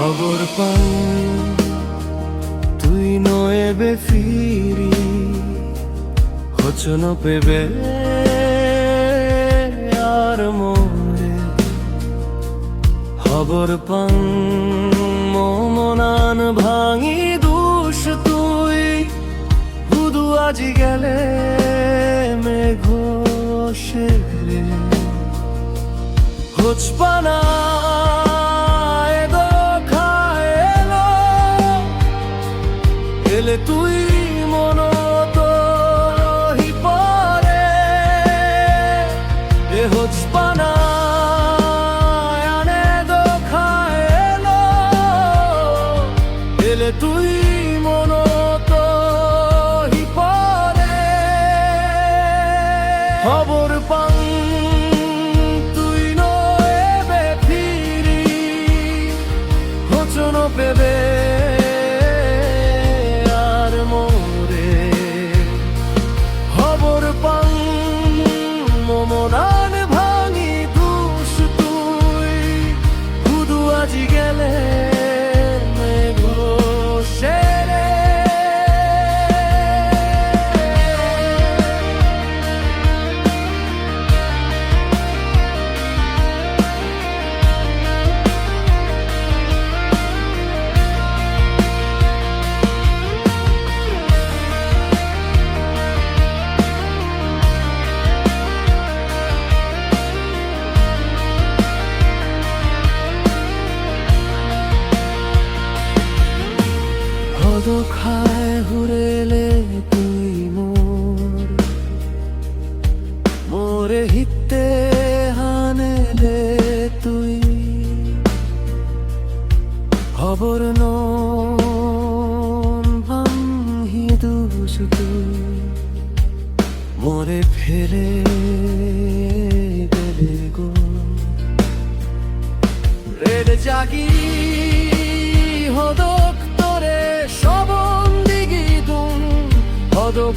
খবর পাই তুই নয়েবে ফিরি হচন পেবে আর মোরে। খবর পাং, মমনান ভাঙি দুষ তুই, হুদু আজি গেলে মেঘ শেরে হোচপানা তুই মন তো পরে। খবর পাং তুই নয় ফিরি। হোচন পেবে খায় হুরেলে তুই মোর। মোরে হিতে হানেলে তুই। খবর ভাঙি দুসু তুই। মোরে ফেলে গেলে গো। রেড জাগি হদক воду